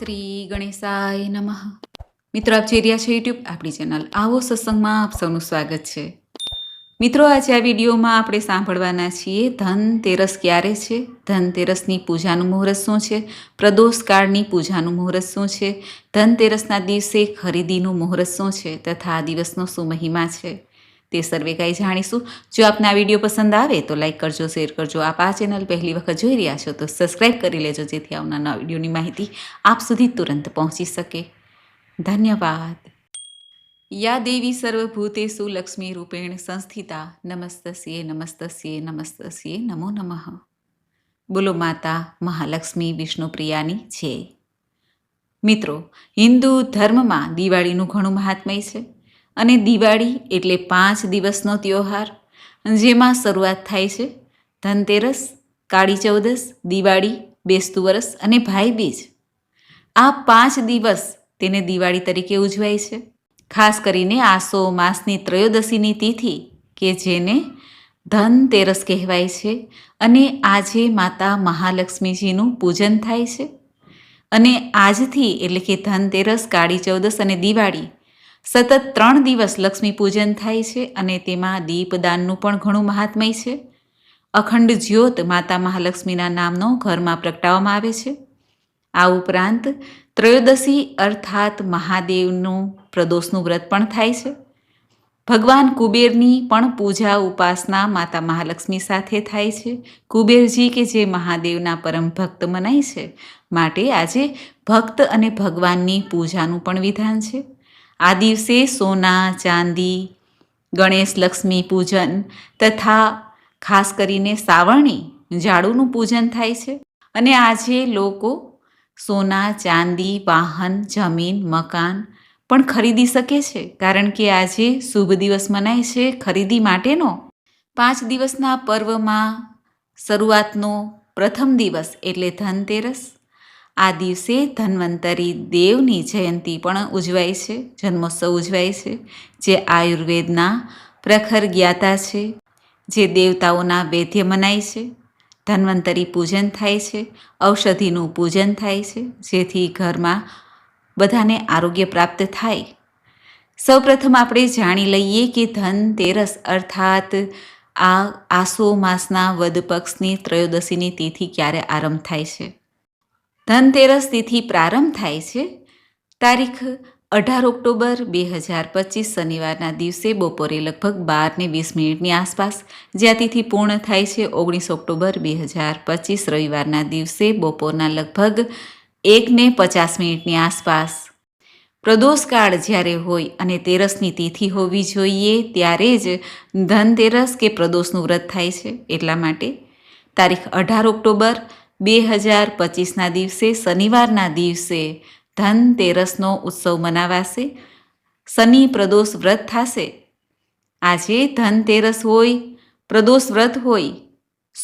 શ્રી ગણેશાય નમઃ. મિત્રો, આપ જોઈ રહ્યા યુટ્યુબ આપણી ચેનલ આવો સત્સંગમાં આપ સૌનું સ્વાગત છે. મિત્રો, આજે આ વિડીયોમાં આપણે સાંભળવાના છીએ, ધનતેરસ ક્યારે છે? ધનતેરસની પૂજાનું મુહૂર્ત શું છે? પ્રદોષ કાળની પૂજાનું મુહૂર્ત શું છે? ધનતેરસના દિવસે ખરીદીનું મુહૂર્ત શું છે? તથા આ દિવસનો શું મહિમા છે? તે સર્વે કાંઈ જાણીશું. જો આપને આ વીડિયો પસંદ આવે તો લાઈક કરજો, શેર કરજો. આપ આ ચેનલ પહેલી વખત જોઈ રહ્યા છો તો સબસ્ક્રાઈબ કરી લેજો જેથી આવનારા વિડીયોની માહિતી આપ સુધી તુરંત પહોંચી શકે. ધન્યવાદ. યા દેવી સર્વભૂતેષુ લક્ષ્મી રૂપેણ સંસ્થિતા નમસ્તસ્યે નમસ્તસ્યે નમસ્તસ્યે નમો નમઃ. બોલો માતા મહાલક્ષ્મી વિષ્ણુપ્રિયાની છે મિત્રો, હિન્દુ ધર્મમાં દિવાળીનું ઘણું મહાત્મય છે. અને દિવાળી એટલે પાંચ દિવસનો તહેવાર જેમાં શરૂઆત થાય છે ધનતેરસ, કાળી ચૌદસ, દિવાળી, બેસતું વરસ અને ભાઈ બીજ. આ પાંચ દિવસ તેને દિવાળી તરીકે ઉજવાય છે. ખાસ કરીને આસો માસની ત્રયોદશીની તિથિ, કે જેને ધનતેરસ કહેવાય છે, અને આજે માતા મહાલક્ષ્મીજીનું પૂજન થાય છે. અને આજથી એટલે કે ધનતેરસ, કાળી ચૌદસ અને દિવાળી સતત ત્રણ દિવસ લક્ષ્મી પૂજન થાય છે અને તેમાં દીપદાનનું પણ ઘણું મહાત્મય છે. અખંડ જ્યોત માતા મહાલક્ષ્મીના નામનો ઘરમાં પ્રગટાવવામાં આવે છે. આ ઉપરાંત ત્રયોદશી અર્થાત મહાદેવનું પ્રદોષનું વ્રત પણ થાય છે. ભગવાન કુબેરની પણ પૂજા ઉપાસના માતા મહાલક્ષ્મી સાથે થાય છે. કુબેરજી કે જે મહાદેવના પરમ ભક્ત મનાય છે, માટે આજે ભક્ત અને ભગવાનની પૂજાનું પણ વિધાન છે. આ દિવસે સોના, ચાંદી, ગણેશ લક્ષ્મી પૂજન તથા ખાસ કરીને સાવરણી ઝાડુનું પૂજન થાય છે. અને આજે લોકો સોના, ચાંદી, વાહન, જમીન, મકાન પણ ખરીદી શકે છે. કારણ કે આજે શુભ દિવસ મનાય છે ખરીદી માટેનો. પાંચ દિવસના પર્વમાં શરૂઆતનો પ્રથમ દિવસ એટલે ધનતેરસ. આ દિવસે ધન્વંતરી દેવની જયંતી પણ ઉજવાય છે, જન્મોત્સવ ઉજવાય છે, જે આયુર્વેદના પ્રખર જ્ઞાતા છે, જે દેવતાઓના વૈદ્ય મનાય છે. ધન્વંતરી પૂજન થાય છે, ઔષધિનું પૂજન થાય છે, જેથી ઘરમાં બધાને આરોગ્ય પ્રાપ્ત થાય. સૌપ્રથમ આપણે જાણી લઈએ કે ધનતેરસ અર્થાત આ આસો માસના વદ પક્ષની ત્રયોદશીની તિથિ ક્યારે આરંભ થાય છે. ધનતેરસ તિથિ પ્રારંભ થાય છે. તારીખ અઢાર ઓક્ટોબર બે હજાર પચીસ શનિવારના દિવસે બપોરે લગભગ બારને વીસ મિનિટની આસપાસ જ્યાં તિથિ પૂર્ણ થાય છે, ઓગણીસ ઓક્ટોબર બે હજાર પચીસ રવિવારના દિવસે બપોરના લગભગ એકને પચાસ મિનિટની આસપાસ. પ્રદોષકાળ જ્યારે હોય અને તેરસની તિથિ હોવી જોઈએ, ત્યારે જ ધનતેરસ કે પ્રદોષનું વ્રત થાય છે. એટલા માટે તારીખ અઢાર ઓક્ટોબર બે હજાર પચીસના દિવસે શનિવારના દિવસે ધનતેરસનો ઉત્સવ મનાવાશે. શનિ પ્રદોષ વ્રત થશે. આજે ધનતેરસ હોય, પ્રદોષ વ્રત હોય.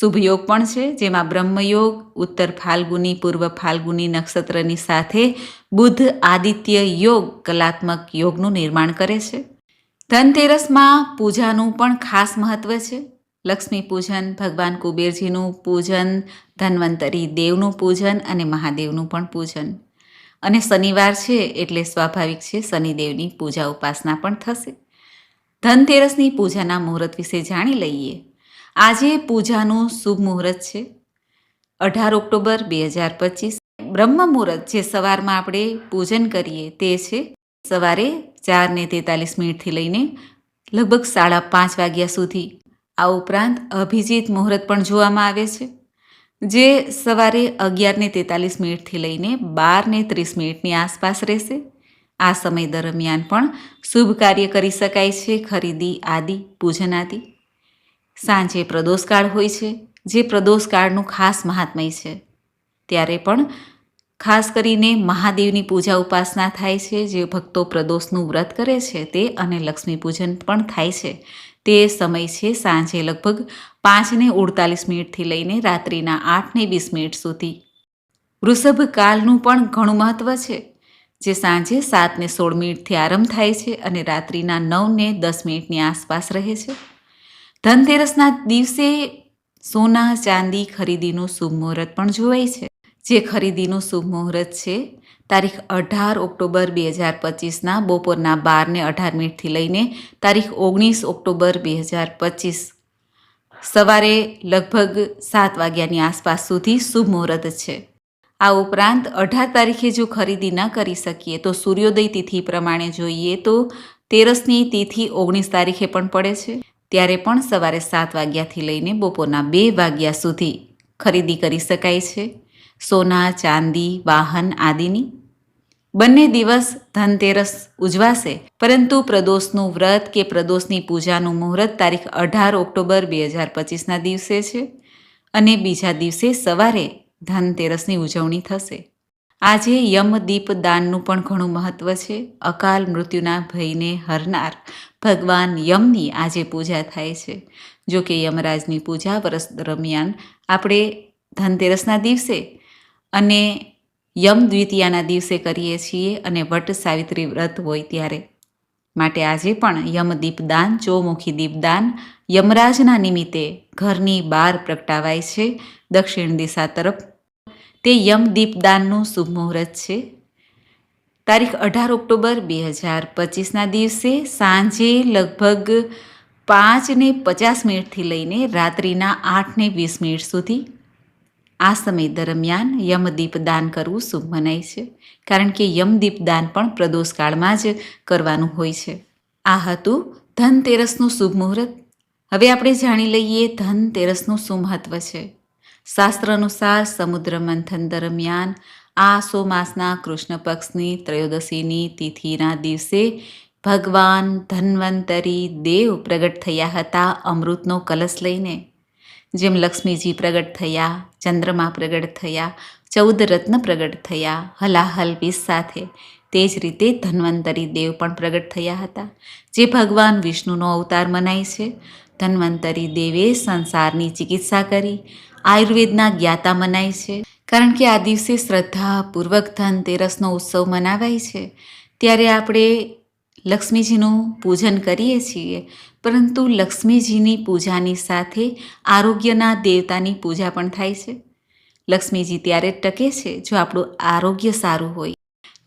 શુભયોગ પણ છે, જેમાં બ્રહ્મયોગ, ઉત્તર ફાલ્ગુની, પૂર્વ ફાલ્ગુની નક્ષત્રની સાથે બુદ્ધ આદિત્ય યોગ કલાત્મક યોગનું નિર્માણ કરે છે. ધનતેરસમાં પૂજાનું પણ ખાસ મહત્વ છે. લક્ષ્મી પૂજન, ભગવાન કુબેરજીનું પૂજન ધન્વંતરી દેવનું પૂજન અને મહાદેવનું પણ પૂજન. અને શનિવાર છે એટલે સ્વાભાવિક છે શનિદેવની પૂજા ઉપાસના પણ થશે. ધનતેરસની પૂજાના મુહૂર્ત વિશે જાણી લઈએ. આજે પૂજાનું શુભ મુહૂર્ત છે. અઢાર ઓક્ટોબર બે હજાર પચીસ. બ્રહ્મ મુહૂર્ત જે સવારમાં આપણે પૂજન કરીએ તે છે સવારે ચાર ને તેતાલીસ મિનિટથી લઈને લગભગ સાડા પાંચ વાગ્યા સુધી. આ ઉપરાંત અભિજીત મુહૂર્ત પણ જોવામાં આવે છે. જે સવારે અગિયારને તેતાલીસ મિનિટથી લઈને બારને ત્રીસ મિનિટની આસપાસ રહેશે. આ સમય દરમિયાન પણ શુભ કાર્ય કરી શકાય છે, ખરીદી, આદિ, પૂજન આદિ. સાંજે પ્રદોષકાળ હોય છે, જે પ્રદોષકાળનું ખાસ મહાત્મય છે. ત્યારે પણ ખાસ કરીને મહાદેવની પૂજા ઉપાસના થાય છે, જે ભક્તો પ્રદોષનું વ્રત કરે છે તે અને લક્ષ્મી પૂજન પણ થાય છે. તે સમય છે સાંજે લગભગ પાંચને અડતાલીસ મિનિટથી લઈને રાત્રિના આઠને વીસ મિનિટ સુધી. વૃષભ કાલનું પણ ઘણું મહત્વ છે, જે સાંજે સાતને સોળ મિનિટથી આરંભ થાય છે અને રાત્રિના નવને દસ મિનિટની આસપાસ રહે છે. ધનતેરસના દિવસે સોના, ચાંદી ખરીદીનું શુભ મુહૂર્ત પણ જોવાય છે. જે ખરીદીનું શુભ મુહૂર્ત છે, તારીખ અઢાર ઓક્ટોબર બે હજાર પચીસના બપોરના બારને અઢાર મિનિટથી લઈને તારીખ ઓગણીસ ઓક્ટોબર બે હજાર પચીસ. સવારે લગભગ સાત વાગ્યાની આસપાસ સુધી શુભ મુહૂર્ત છે. આ ઉપરાંત અઢાર તારીખે જો ખરીદી ન કરી શકીએ તો સૂર્યોદય તિથિ પ્રમાણે જોઈએ તો તેરસની તિથિ ઓગણીસ તારીખે પણ પડે છે. ત્યારે પણ સવારે સાત વાગ્યાથી લઈને બપોરના બે વાગ્યા સુધી ખરીદી કરી શકાય છે. સોના, ચાંદી, વાહન આદિની બંને દિવસ ધનતેરસ ઉજવાશે. પરંતુ પ્રદોષનું વ્રત કે પ્રદોષની પૂજાનું મુહૂર્ત તારીખ અઢાર ઓક્ટોબર બે હજાર પચીસના દિવસે છે અને બીજા દિવસે સવારે ધનતેરસની ઉજવણી થશે. આજે યમદીપ દાનનું પણ ઘણું મહત્વ છે. અકાલ મૃત્યુના ભયને હરનાર ભગવાન યમની આજે પૂજા થાય છે. જો કે યમરાજની પૂજા વર્ષ દરમિયાન આપણે ધનતેરસના દિવસે અને યમ દ્વિતીયાના દિવસે કરીએ છીએ અને વટ સાવિત્રી વ્રત હોય ત્યારે. માટે આજે પણ યમ દીપદાન, ચોમુખી દીપદાન, યમરાજના નિમિત્તે ઘરની બહાર પ્રગટાવાય છે દક્ષિણ દિશા તરફ. તે યમ દીપદાનનું શુભ મુહૂર્ત છે. તારીખ અઢાર ઓક્ટોબર બે હજાર પચીસના દિવસે સાંજે લગભગ પાંચને પચાસ મિનિટથી લઈને રાત્રિના આઠને વીસ મિનિટ સુધી આ સમય દરમિયાન યમદીપ દાન કરવું શુભ મનાય છે, કારણ કે યમદીપ દાન પણ પ્રદોષકાળમાં જ કરવાનું હોય છે. આ હતું ધનતેરસનું શુભ મુહૂર્ત. હવે આપણે જાણી લઈએ ધનતેરસનું શું મહત્વ છે. શાસ્ત્ર અનુસાર સમુદ્ર મંથન દરમિયાન આસો માસના કૃષ્ણ પક્ષની ત્રયોદશીની તિથિના દિવસે ભગવાન ધન્વંતરી દેવ પ્રગટ થયા હતા અમૃતનો કલશ લઈને. જેમ લક્ષ્મીજી પ્રગટ થયા, ચંદ્રમા પ્રગટ થયા, ચૌદ રત્ન પ્રગટ થયા, હલાહલ વિષ સાથે, તે જ રીતે ધન્વંતરી દેવ પણ પ્રગટ થયા હતા. જે ભગવાન વિષ્ણુનો અવતાર મનાય છે. ધન્વંતરી દેવે સંસારની ચિકિત્સા કરી, આયુર્વેદના જ્ઞાતા મનાય છે. કારણ કે આ દિવસે શ્રદ્ધાપૂર્વક ધનતેરસનો ઉત્સવ મનાવાય છે. ત્યારે આપણે લક્ષ્મીજીનું પૂજન કરીએ છીએ. પરંતુ લક્ષ્મીજીની પૂજાની સાથે આરોગ્યના દેવતાની પૂજા પણ થાય છે. લક્ષ્મીજી ત્યારે ટકે છે, જો આપણું આરોગ્ય સારું હોય.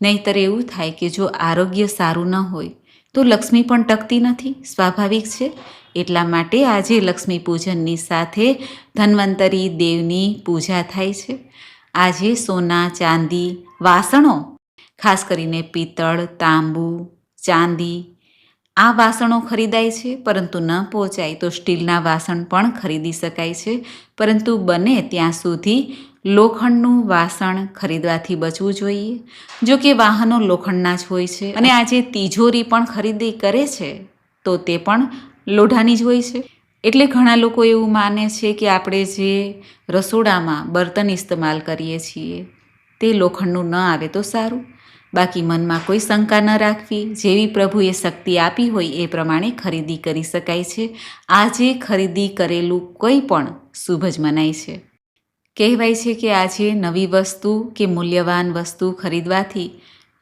નહીંતર એવું થાય કે જો આરોગ્ય સારું ન હોય, તો લક્ષ્મી પણ ટકતી નથી, સ્વાભાવિક છે. એટલા માટે આજે લક્ષ્મી પૂજનની સાથે ધન્વંતરી દેવની પૂજા થાય છે. આજે સોના, ચાંદી, વાસણો, ખાસ કરીને પિત્તળ, તાંબુ ચાંદી. આ વાસણો ખરીદાય છે, પરંતુ ન પહોંચાય તો સ્ટીલના વાસણ પણ ખરીદી શકાય છે. પરંતુ બને ત્યાં સુધી લોખંડનું વાસણ ખરીદવાથી બચવું જોઈએ. જો કે વાહનો લોખંડના જ હોય છે અને આજે તિજોરી પણ ખરીદી કરે છે, તો તે પણ લોઢાની જ હોય છે. એટલે ઘણા લોકો એવું માને છે કે આપણે જે રસોડામાં બર્તન ઇસ્તેમાલ કરીએ છીએ, તે લોખંડનું ન આવે તો સારું. બાકી મનમાં કોઈ શંકા ન રાખવી. જેવી પ્રભુએ શક્તિ આપી હોય એ પ્રમાણે ખરીદી કરી શકાય છે. આજે ખરીદી કરેલું કંઈ પણ શુભ જ મનાય છે. કહેવાય છે કે આજે નવી વસ્તુ કે મૂલ્યવાન વસ્તુ ખરીદવાથી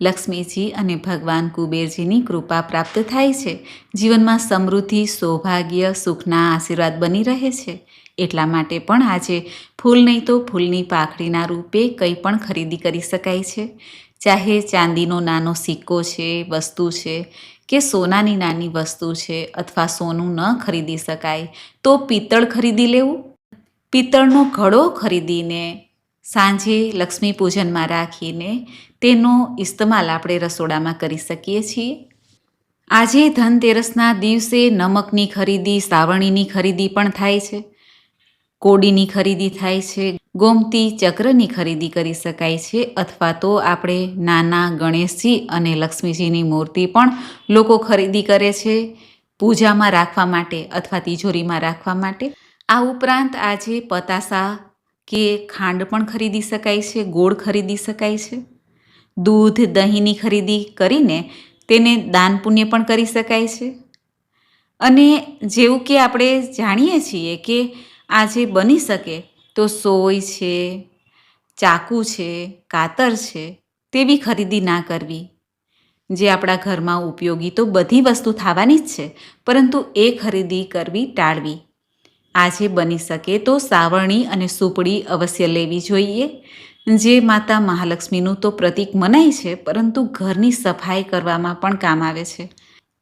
લક્ષ્મીજી અને ભગવાન કુબેરજીની કૃપા પ્રાપ્ત થાય છે. જીવનમાં સમૃદ્ધિ, સૌભાગ્ય, સુખના આશીર્વાદ બની રહે છે. એટલા માટે પણ આજે ફૂલ નહીં તો ફૂલની પાખડીના રૂપે કંઈ પણ ખરીદી કરી શકાય છે. ચાહે ચાંદીનો નાનો સિક્કો છે, વસ્તુ છે કે સોનાની નાની વસ્તુ છે અથવા સોનું ન ખરીદી શકાય, તો પિત્તળ ખરીદી લેવું? પિત્તળનો ઘડો ખરીદીને સાંજે લક્ષ્મી પૂજનમાં રાખીને તેનો ઇસ્તમાલ આપણે રસોડામાં કરી શકીએ છીએ. આજે ધનતેરસના દિવસે નમકની ખરીદી સાવણીની ખરીદી પણ થાય છે. કોડીની ખરીદી થાય છે, ગોમતી ચક્રની ખરીદી કરી શકાય છે, અથવા તો આપણે નાના ગણેશજી અને લક્ષ્મીજીની મૂર્તિ પણ લોકો ખરીદી કરે છે, પૂજામાં રાખવા માટે અથવા તિજોરીમાં રાખવા માટે. આ ઉપરાંત આજે પતાસા કે ખાંડ પણ ખરીદી શકાય છે, ગોળ ખરીદી શકાય છે. દૂધ, દહીંની ખરીદી કરીને તેને દાન પુણ્ય પણ કરી શકાય છે. અને જેવું કે આપણે જાણીએ છીએ કે આજે બની શકે તો સોય છે, ચાકુ છે, કાતર છે તેવી ખરીદી ના કરવી. જે આપણા ઘરમાં ઉપયોગી તો બધી વસ્તુ થવાની જ છે, પરંતુ એ ખરીદી કરવી ટાળવી. આજે બની શકે તો સાવરણી અને સુપડી અવશ્ય લેવી જોઈએ. જે માતા મહાલક્ષ્મીનું તો પ્રતીક મનાય છે, પરંતુ ઘરની સફાઈ કરવામાં પણ કામ આવે છે.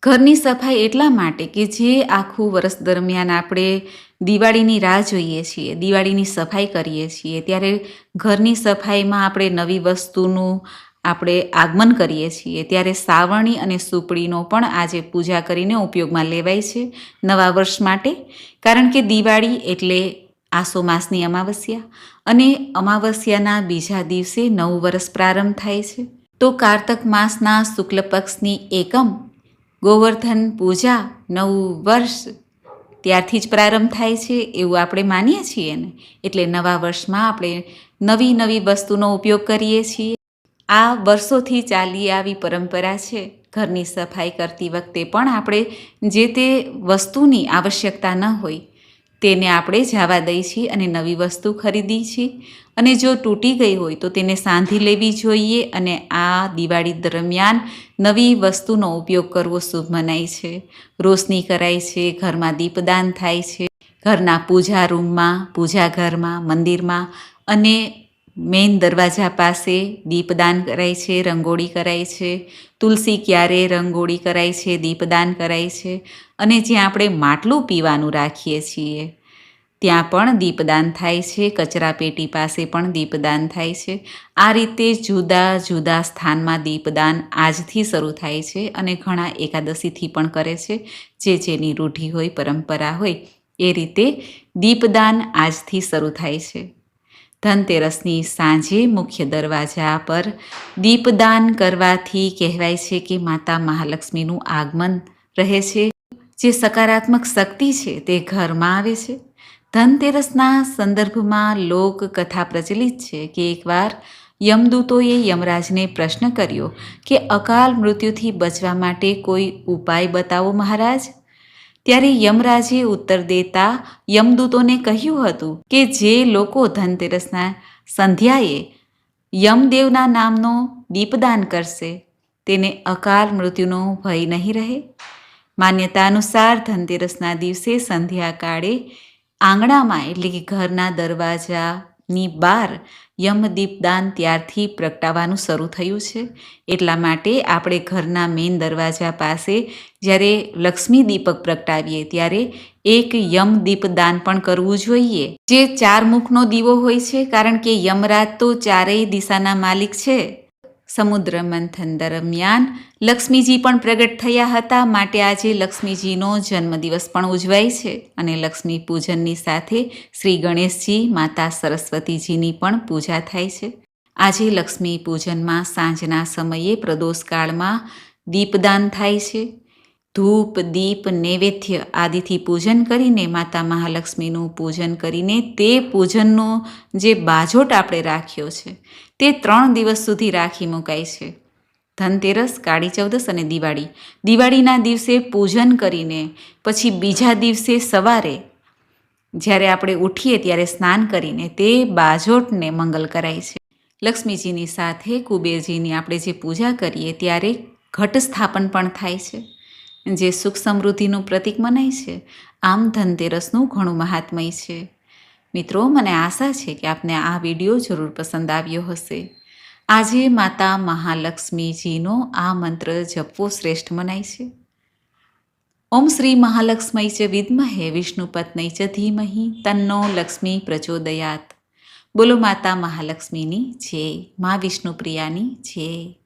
ઘરની સફાઈ એટલા માટે કે જે આખું વર્ષ દરમિયાન આપણે દિવાળીની રાહ જોઈએ છીએ, દિવાળીની સફાઈ કરીએ છીએ, ત્યારે ઘરની સફાઈમાં આપણે નવી વસ્તુનું આપણે આગમન કરીએ છીએ, ત્યારે સાવરણી અને સુપડીનો પણ આજે પૂજા કરીને ઉપયોગમાં લેવાય છે નવા વર્ષ માટે, કારણ કે દિવાળી એટલે આસો માસની અમાવસ્યા અને અમાવસ્યાના બીજા દિવસે નવું વર્ષ પ્રારંભ થાય છે. તો કારતક માસના શુક્લ પક્ષની એકમ ગોવર્ધન પૂજા નવું વર્ષ ત્યારથી જ પ્રારંભ થાય છે એવું આપણે માનીએ છીએ ને? એટલે નવા વર્ષમાં આપણે નવી નવી વસ્તુનો ઉપયોગ કરીએ છીએ. આ વર્ષોથી ચાલી આવી પરંપરા છે. ઘરની સફાઈ કરતી વખતે પણ આપણે જે તે વસ્તુની આવશ્યકતા ન હોય તેને આપણે જવા દઈ છીએ અને નવી વસ્તુ ખરીદી છીએ. અને જો તૂટી ગઈ હોય તો તેને સાંધી લેવી જોઈએ અને આ દિવાળી દરમિયાન નવી વસ્તુનો ઉપયોગ કરવો શુભ મનાય છે. રોશની કરાય છે, ઘરમાં દીપદાન થાય છે, ઘરના પૂજા રૂમમાં પૂજા ઘરમાં મંદિરમાં અને મેઇન દરવાજા પાસે દીપદાન કરાય છે, રંગોળી કરાય છે, તુલસી ક્યારે રંગોળી કરાય છે, દીપદાન કરાય છે અને જ્યાં આપણે માટલું પીવાનું રાખીએ છીએ, ત્યાં પણ દીપદાન થાય છે, કચરા પેટી પાસે પણ દીપદાન થાય છે. આ રીતે જુદા જુદા સ્થાનમાં દીપદાન આજથી શરૂ થાય છે અને ઘણા એકાદશીથી પણ કરે છે, જે જેની રૂઢિ હોય, પરંપરા હોય, એ રીતે દીપદાન આજથી શરૂ થાય છે. ધનતેરસની સાંજે મુખ્ય દરવાજા પર દીપદાન કરવાથી કહેવાય છે કે માતા મહાલક્ષ્મીનું આગમન રહે છે. જે સકારાત્મક શક્તિ છે તે ઘરમાં આવે છે. ધનતેરસના સંદર્ભમાં લોકકથા પ્રચલિત છે કે એકવાર યમદૂતોએ યમરાજને પ્રશ્ન કર્યો કે અકાલ મૃત્યુથી બચવા માટે કોઈ ઉપાય બતાવો મહારાજ? ત્યારે યમરાજે ઉત્તર દેતા યમદૂતોને કહ્યું હતું કે જે લોકો ધનતેરસના સંધ્યાએ યમદેવના નામનો દીપદાન કરશે, તેને અકાળ મૃત્યુનો ભય નહીં રહે. માન્યતા અનુસાર ધનતેરસના દિવસે સંધ્યાકાળે આંગણામાં એટલે કે ઘરના દરવાજાની બાર યમદીપદાન ત્યારથી પ્રગટાવવાનું શરૂ થયું છે. એટલા માટે આપણે ઘરના મેઇન દરવાજા પાસે જ્યારે લક્ષ્મી દીપક પ્રગટાવીએ ત્યારે એક યમદીપદાન પણ કરવું જોઈએ. જે ચાર મુખનો દીવો હોય છે, કારણ કે યમરાજ તો ચારેય દિશાના માલિક છે. સમુદ્ર મંથન દરમિયાન લક્ષ્મીજી પણ પ્રગટ થયા હતા. માટે આજે લક્ષ્મીજીનો જન્મદિવસ પણ ઉજવાય છે અને લક્ષ્મી પૂજનની સાથે શ્રી ગણેશજી, માતા સરસ્વતીજીની પણ પૂજા થાય છે. આજે લક્ષ્મી પૂજનમાં સાંજના સમયે પ્રદોષકાળમાં દીપદાન થાય છે. ધૂપ, દીપ, નૈવેદ્ય આદિથી પૂજન કરીને માતા મહાલક્ષ્મીનું પૂજન કરીને તે પૂજનનો જે બાજોટ આપણે રાખ્યો છે, તે ત્રણ દિવસ સુધી રાખી મુકાય છે. ધનતેરસ, કાળી ચૌદસ અને દિવાળી. દિવાળીના દિવસે પૂજન કરીને પછી બીજા દિવસે સવારે જ્યારે આપણે ઉઠીએ ત્યારે સ્નાન કરીને તે બાજોટને મંગલ કરાય છે. લક્ષ્મીજીની સાથે કુબેરજીની આપણે જે પૂજા કરીએ ત્યારે ઘટ સ્થાપન પણ થાય છે. જે સુખ સમૃદ્ધિનું પ્રતીક મનાય છે, આમ ધનતેરસનું ઘણું મહાત્મય છે. મિત્રો, મને આશા છે કે આપને આ વીડિયો જરૂર પસંદ આવ્યો હશે. આજે માતા મહાલક્ષ્મીજીનો આ મંત્ર જપવો શ્રેષ્ઠ મનાય છે. ઓમ શ્રી મહાલક્ષ્મી ચ વિદ્મહે વિષ્ણુપત્ની ચ ધીમહિ તન્નો લક્ષ્મી પ્રચોદયાત. બોલો માતા મહાલક્ષ્મીની જય, મા વિષ્ણુપ્રિયાની જય.